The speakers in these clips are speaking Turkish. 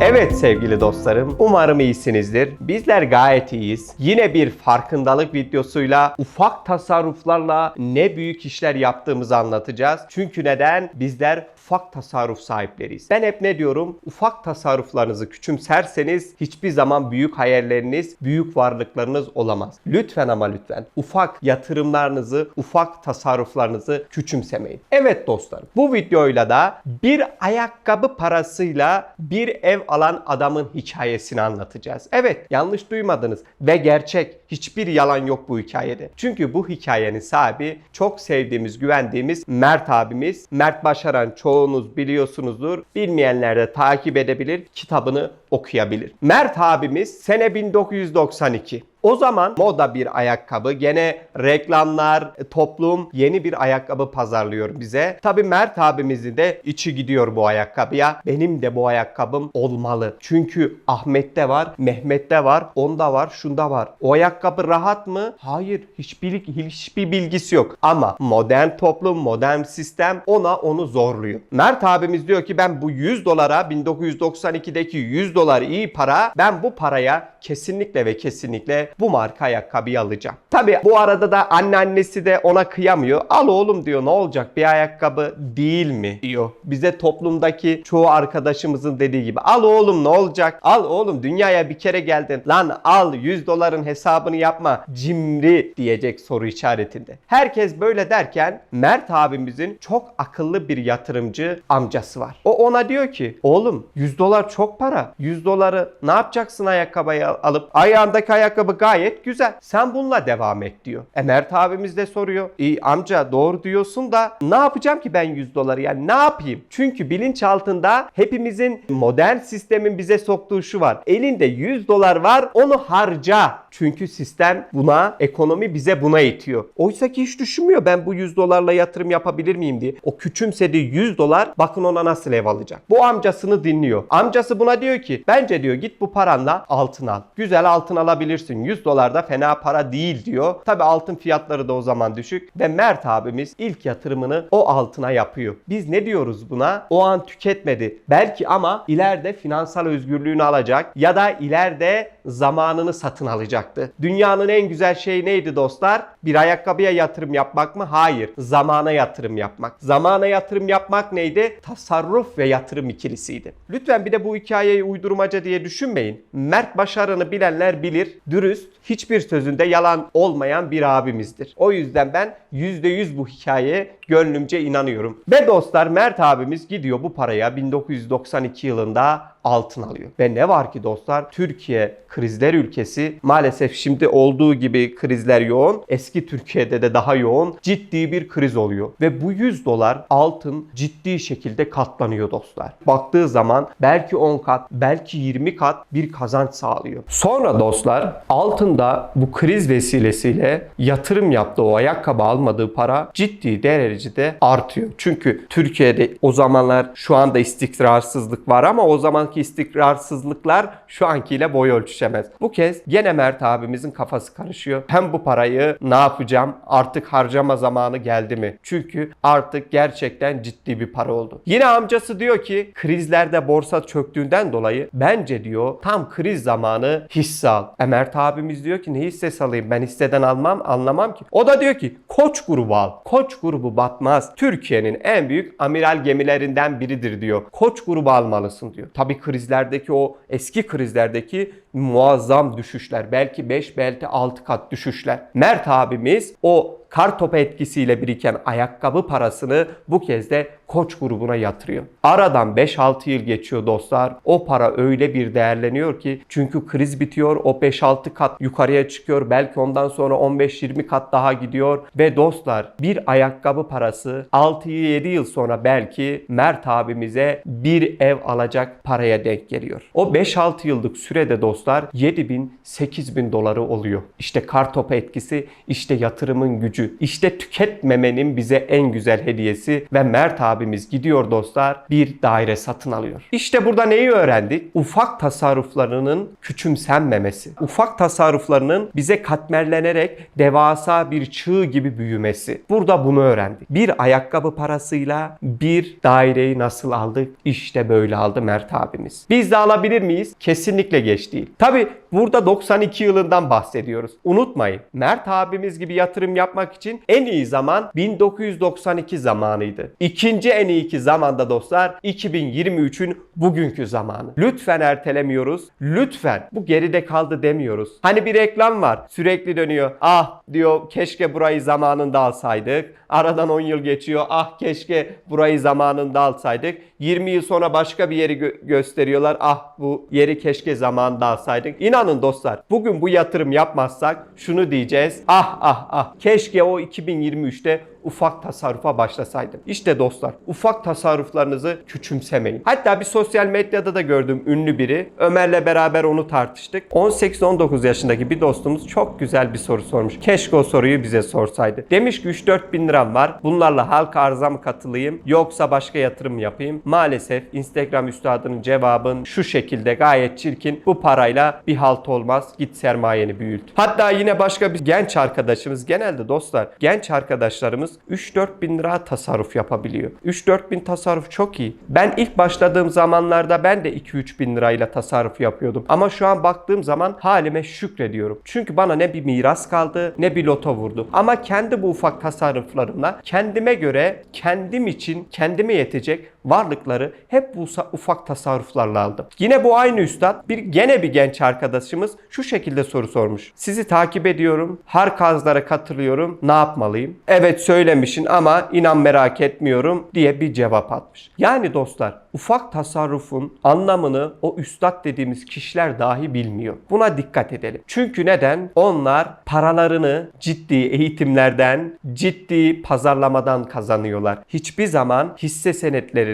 Evet sevgili dostlarım, umarım iyisinizdir. Bizler gayet iyiyiz. Yine bir farkındalık videosuyla ufak tasarruflarla ne büyük işler yaptığımızı anlatacağız. Çünkü neden? Bizler ufak tasarruf sahipleriyiz. Ben hep ne diyorum? Ufak tasarruflarınızı küçümserseniz hiçbir zaman büyük hayalleriniz, büyük varlıklarınız olamaz. Lütfen ama lütfen ufak yatırımlarınızı, ufak tasarruflarınızı küçümsemeyin. Evet dostlarım, bu videoyla da bir ayakkabı parasıyla bir ev alan adamın hikayesini anlatacağız. Evet, yanlış duymadınız ve gerçek. Hiçbir yalan yok bu hikayede. Çünkü bu hikayenin sahibi çok sevdiğimiz, güvendiğimiz Mert abimiz. Mert Başaran çoğunuz biliyorsunuzdur. Bilmeyenler de takip edebilir, kitabını okuyabilir. Mert abimiz sene 1992. O zaman moda bir ayakkabı. Gene reklamlar, toplum yeni bir ayakkabı pazarlıyor bize. Tabi Mert abimizin de içi gidiyor bu ayakkabıya. Benim de bu ayakkabım olmalı. Çünkü Ahmet'te var, Mehmet'te var, onda var, şunda var. O ayakkabı rahat mı? Hayır. Hiçbir, hiçbir bilgisi yok. Ama modern toplum, modern sistem ona onu zorluyor. Mert abimiz diyor ki ben bu 100 dolara 1992'deki 100 dolar iyi para ben bu paraya kesinlikle ve kesinlikle bu marka ayakkabıyı alacağım. Tabi bu arada da anneannesi de ona kıyamıyor. Al oğlum diyor ne olacak bir ayakkabı değil mi diyor. Bize toplumdaki çoğu arkadaşımızın dediği gibi al oğlum ne olacak? Al oğlum dünyaya bir kere geldin. Lan al 100 doların hesabını yapma cimri diyecek soru işaretinde. Herkes böyle derken Mert abimizin çok akıllı bir yatırımcı amcası var. O ona diyor ki oğlum 100 dolar çok para. 100 doları ne yapacaksın ayakkabıyı alıp? Ayağındaki ayakkabı gayet güzel. Sen bununla devam et diyor. E abimiz de soruyor. İyi amca doğru diyorsun da ne yapacağım ki ben 100 doları yani ne yapayım? Çünkü bilinç altında hepimizin modern sistemin bize soktuğu şu var. Elinde 100 dolar var onu harca. Çünkü sistem buna, ekonomi bize buna itiyor. Oysa ki hiç düşünmüyor ben bu 100 dolarla yatırım yapabilir miyim diye. O küçümsediği 100 dolar bakın ona nasıl ev alacak. Bu amcasını dinliyor. Amcası buna diyor ki bence diyor git bu paranla altın al. Güzel altın alabilirsin. 100 dolar da fena para değil diyor. Tabi altın fiyatları da o zaman düşük ve Mert abimiz ilk yatırımını o altına yapıyor. Biz ne diyoruz buna? O an tüketmedi. Belki ama ileride finansal özgürlüğünü alacak ya da ileride zamanını satın alacaktı. Dünyanın en güzel şeyi neydi dostlar? Bir ayakkabıya yatırım yapmak mı? Hayır. Zamana yatırım yapmak. Zamana yatırım yapmak neydi? Tasarruf ve yatırım ikilisiydi. Lütfen bir de bu hikayeyi uydurmaca diye düşünmeyin. Mert Başaran'ı bilenler bilir. Dürüst, hiçbir sözünde yalan olmayan bir abimizdir. O yüzden ben %100 bu hikayeye gönlümce inanıyorum. Ve dostlar Mert abimiz gidiyor bu paraya 1992 yılında altın alıyor. Ve ne var ki dostlar Türkiye krizler ülkesi maalesef şimdi olduğu gibi krizler yoğun. Eski Türkiye'de de daha yoğun. Ciddi bir kriz oluyor. Ve bu 100 dolar altın ciddi şekilde katlanıyor dostlar. Baktığı zaman belki 10 kat, belki 20 kat bir kazanç sağlıyor. Sonra dostlar altında bu kriz vesilesiyle yatırım yaptığı o ayakkabı almadığı para ciddi derecede artıyor. Çünkü Türkiye'de o zamanlar şu anda istikrarsızlık var ama o zamanki istikrarsızlıklar şu ankiyle boy ölçüşemez. Bu kez gene Mert abimizin kafası karışıyor. Hem bu parayı ne yapacağım? Artık harcama zamanı geldi mi? Çünkü artık gerçekten ciddi bir para oldu. Yine amcası diyor ki krizlerde borsa çöktüğünden dolayı bence diyor tam kriz zamanı hisse al. E Mert abimiz diyor ki ne hissesi alayım? Ben hisseden almam anlamam ki. O da diyor ki Koç grubu al. Koç grubu batmaz. Türkiye'nin en büyük amiral gemilerinden biridir diyor. Koç grubu almalısın diyor. Tabii krizlerdeki o eski krizlerdeki muazzam düşüşler. Belki 5 belki 6 kat düşüşler. Mert abimiz o kar topu etkisiyle biriken ayakkabı parasını bu kez de Koç grubuna yatırıyor. Aradan 5-6 yıl geçiyor dostlar. O para öyle bir değerleniyor ki çünkü kriz bitiyor. O 5-6 kat yukarıya çıkıyor. Belki ondan sonra 15-20 kat daha gidiyor. Ve dostlar bir ayakkabı parası 6-7 yıl sonra belki Mert abimize bir ev alacak paraya denk geliyor. O 5-6 yıllık sürede dostlar 7 bin 8 bin doları oluyor. İşte kar topu etkisi, işte yatırımın gücü. Gücü. İşte tüketmemenin bize en güzel hediyesi ve Mert abimiz gidiyor dostlar bir daire satın alıyor. İşte burada neyi öğrendik? Ufak tasarruflarının küçümsenmemesi. Ufak tasarruflarının bize katmerlenerek devasa bir çığ gibi büyümesi. Burada bunu öğrendik. Bir ayakkabı parasıyla bir daireyi nasıl aldık? İşte böyle aldı Mert abimiz. Biz de alabilir miyiz? Kesinlikle geç değil. Tabi burada 92 yılından bahsediyoruz. Unutmayın Mert abimiz gibi yatırım yapmak için en iyi zaman 1992 zamanıydı. İkinci en iyi iki zamanda dostlar 2023'ün bugünkü zamanı. Lütfen ertelemiyoruz. Lütfen bu geride kaldı demiyoruz. Hani bir reklam var sürekli dönüyor. Ah diyor keşke burayı zamanında alsaydık. Aradan 10 yıl geçiyor. Ah keşke burayı zamanında alsaydık. 20 yıl sonra başka bir yeri gö- gösteriyorlar. Ah bu yeri keşke zamanında alsaydık. İnanın dostlar bugün bu yatırım yapmazsak şunu diyeceğiz. Ah ah ah keşke o 2023'te ufak tasarrufa başlasaydım. İşte dostlar ufak tasarruflarınızı küçümsemeyin. Hatta bir sosyal medyada da gördüm ünlü biri. Ömer'le beraber onu tartıştık. 18-19 yaşındaki bir dostumuz çok güzel bir soru sormuş. Keşke o soruyu bize sorsaydı. Demiş ki 3-4 bin liram var. Bunlarla halka arza mı katılayım yoksa başka yatırım yapayım? Maalesef Instagram üstadının cevabın şu şekilde gayet çirkin. Bu parayla bir halt olmaz. Git sermayeni büyüt. Hatta yine başka bir genç arkadaşımız genelde dostlar genç arkadaşlarımız 3-4 bin lira tasarruf yapabiliyor. 3-4 bin tasarruf çok iyi. Ben ilk başladığım zamanlarda ben de 2-3 bin lirayla tasarruf yapıyordum. Ama şu an baktığım zaman halime şükrediyorum. Çünkü bana ne bir miras kaldı ne bir loto vurdu. Ama kendi bu ufak tasarruflarımla kendime göre kendim için kendime yetecek varlıkları hep bu ufak tasarruflarla aldım. Yine bu aynı üstad bir gene bir genç arkadaşımız şu şekilde soru sormuş. Sizi takip ediyorum. Harkazlara katılıyorum. Ne yapmalıyım? Evet söylemişsin ama inan merak etmiyorum diye bir cevap atmış. Yani dostlar ufak tasarrufun anlamını o üstad dediğimiz kişiler dahi bilmiyor. Buna dikkat edelim. Çünkü neden? Onlar paralarını ciddi eğitimlerden, ciddi pazarlamadan kazanıyorlar. Hiçbir zaman hisse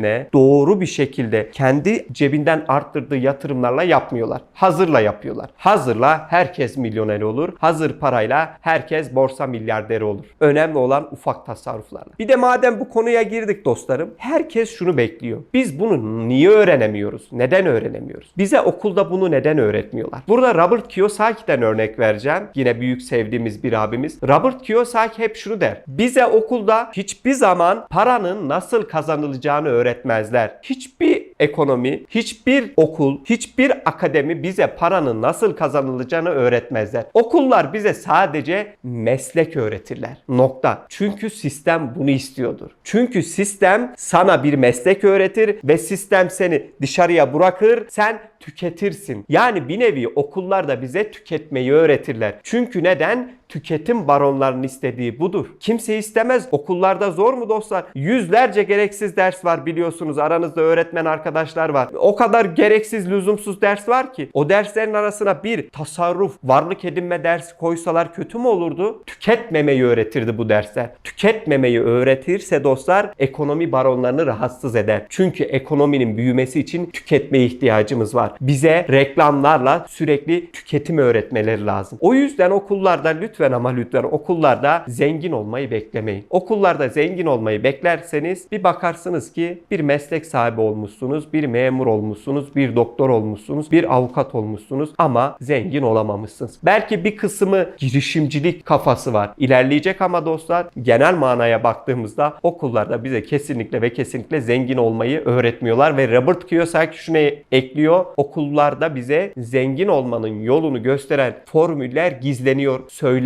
senetlerine doğru bir şekilde kendi cebinden arttırdığı yatırımlarla yapmıyorlar. Hazırla yapıyorlar. Hazırla herkes milyoner olur. Hazır parayla herkes borsa milyarderi olur. Önemli olan ufak tasarruflarla. Bir de madem bu konuya girdik dostlarım, herkes şunu bekliyor. Biz bunu niye öğrenemiyoruz? Neden öğrenemiyoruz? Bize okulda bunu neden öğretmiyorlar? Burada Robert Kiyosaki'den örnek vereceğim. Yine büyük sevdiğimiz bir abimiz. Robert Kiyosaki hep şunu der. Bize okulda hiçbir zaman paranın nasıl kazanılacağını öğretmezler. Hiçbir ekonomi, hiçbir okul, hiçbir akademi bize paranın nasıl kazanılacağını öğretmezler. Okullar bize sadece meslek öğretirler. Nokta. Çünkü sistem bunu istiyordur. Çünkü sistem sana bir meslek öğretir ve sistem seni dışarıya bırakır. Sen tüketirsin. Yani bir nevi okullar da bize tüketmeyi öğretirler. Çünkü neden? Tüketim baronlarının istediği budur. Kimse istemez. Okullarda zor mu dostlar? Yüzlerce gereksiz ders var biliyorsunuz. Aranızda öğretmen arkadaşlar var. O kadar gereksiz, lüzumsuz ders var ki. O derslerin arasına bir tasarruf, varlık edinme dersi koysalar kötü mü olurdu? Tüketmemeyi öğretirdi bu dersler. Tüketmemeyi öğretirse dostlar ekonomi baronlarını rahatsız eder. Çünkü ekonominin büyümesi için tüketmeye ihtiyacımız var. Bize reklamlarla sürekli tüketim öğretmeleri lazım. O yüzden okullarda lütfen ama lütfen okullarda zengin olmayı beklemeyin. Okullarda zengin olmayı beklerseniz bir bakarsınız ki bir meslek sahibi olmuşsunuz, bir memur olmuşsunuz, bir doktor olmuşsunuz, bir avukat olmuşsunuz ama zengin olamamışsınız. Belki bir kısmı girişimcilik kafası var. İlerleyecek ama dostlar genel manaya baktığımızda okullarda bize kesinlikle ve kesinlikle zengin olmayı öğretmiyorlar ve Robert Kiyosaki şunu ekliyor. Okullarda bize zengin olmanın yolunu gösteren formüller gizleniyor,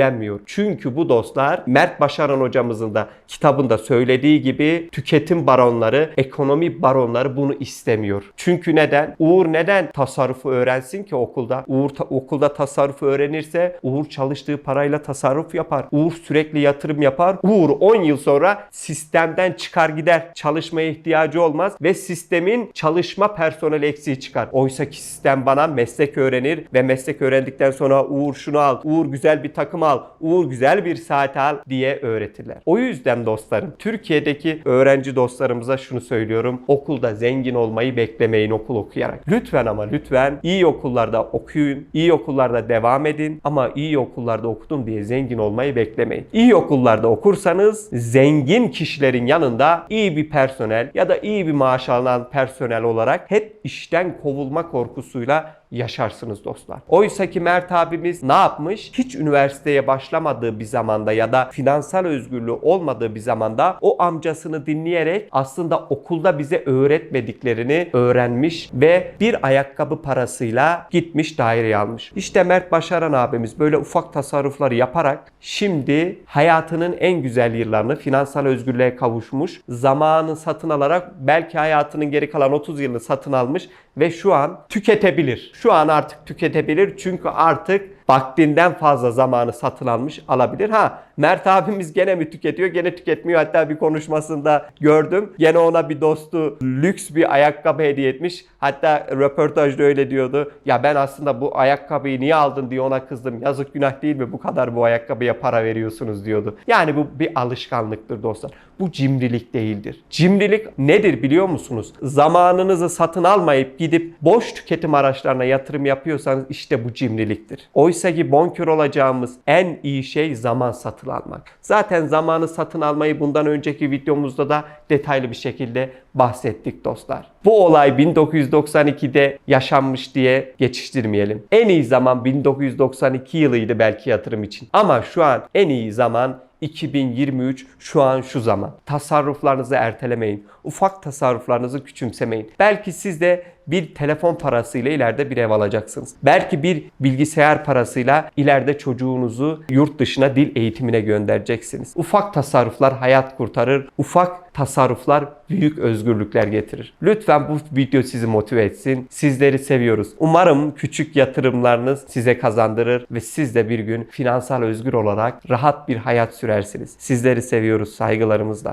söylenmiyor. Çünkü bu dostlar Mert Başaran hocamızın da kitabında söylediği gibi tüketim baronları, ekonomi baronları bunu istemiyor. Çünkü neden? Uğur neden tasarrufu öğrensin ki okulda? Uğur ta- okulda tasarrufu öğrenirse Uğur çalıştığı parayla tasarruf yapar. Uğur sürekli yatırım yapar. Uğur 10 yıl sonra sistemden çıkar gider. Çalışmaya ihtiyacı olmaz ve sistemin çalışma personeli eksiği çıkar. Oysa ki sistem bana meslek öğrenir ve meslek öğrendikten sonra Uğur şunu al, Uğur güzel bir takım al, al, Uğur güzel bir saat al diye öğretirler. O yüzden dostlarım Türkiye'deki öğrenci dostlarımıza şunu söylüyorum. Okulda zengin olmayı beklemeyin okul okuyarak. Lütfen ama lütfen iyi okullarda okuyun. iyi okullarda devam edin ama iyi okullarda okudum diye zengin olmayı beklemeyin. İyi okullarda okursanız zengin kişilerin yanında iyi bir personel ya da iyi bir maaş alan personel olarak hep işten kovulma korkusuyla yaşarsınız dostlar. Oysa ki Mert abimiz ne yapmış? Hiç üniversiteye başlamadığı bir zamanda ya da finansal özgürlüğü olmadığı bir zamanda o amcasını dinleyerek aslında okulda bize öğretmediklerini öğrenmiş ve bir ayakkabı parasıyla gitmiş daireyi almış. İşte Mert Başaran abimiz böyle ufak tasarrufları yaparak şimdi hayatının en güzel yıllarını finansal özgürlüğe kavuşmuş, zamanı satın alarak belki hayatının geri kalan 30 yılını satın almış ve şu an tüketebilir. Şu an artık tüketebilir çünkü artık vaktinden fazla zamanı satın almış alabilir. Ha Mert abimiz gene mi tüketiyor? Gene tüketmiyor. Hatta bir konuşmasında gördüm. Gene ona bir dostu lüks bir ayakkabı hediye etmiş. Hatta röportajda öyle diyordu. Ya ben aslında bu ayakkabıyı niye aldın diye ona kızdım. Yazık günah değil mi? Bu kadar bu ayakkabıya para veriyorsunuz diyordu. Yani bu bir alışkanlıktır dostlar. Bu cimrilik değildir. Cimrilik nedir biliyor musunuz? Zamanınızı satın almayıp gidip boş tüketim araçlarına yatırım yapıyorsanız işte bu cimriliktir. Oysa ki bonkör olacağımız en iyi şey zaman satın almak. Zaten zamanı satın almayı bundan önceki videomuzda da detaylı bir şekilde bahsettik dostlar. Bu olay 1992'de yaşanmış diye geçiştirmeyelim. En iyi zaman 1992 yılıydı belki yatırım için. Ama şu an en iyi zaman 2023 şu an şu zaman. Tasarruflarınızı ertelemeyin. Ufak tasarruflarınızı küçümsemeyin. Belki siz de bir telefon parasıyla ileride bir ev alacaksınız. Belki bir bilgisayar parasıyla ileride çocuğunuzu yurt dışına dil eğitimine göndereceksiniz. Ufak tasarruflar hayat kurtarır. Ufak tasarruflar büyük özgürlükler getirir. Lütfen bu video sizi motive etsin. Sizleri seviyoruz. Umarım küçük yatırımlarınız size kazandırır ve siz de bir gün finansal özgür olarak rahat bir hayat sürersiniz. Sizleri seviyoruz saygılarımızla.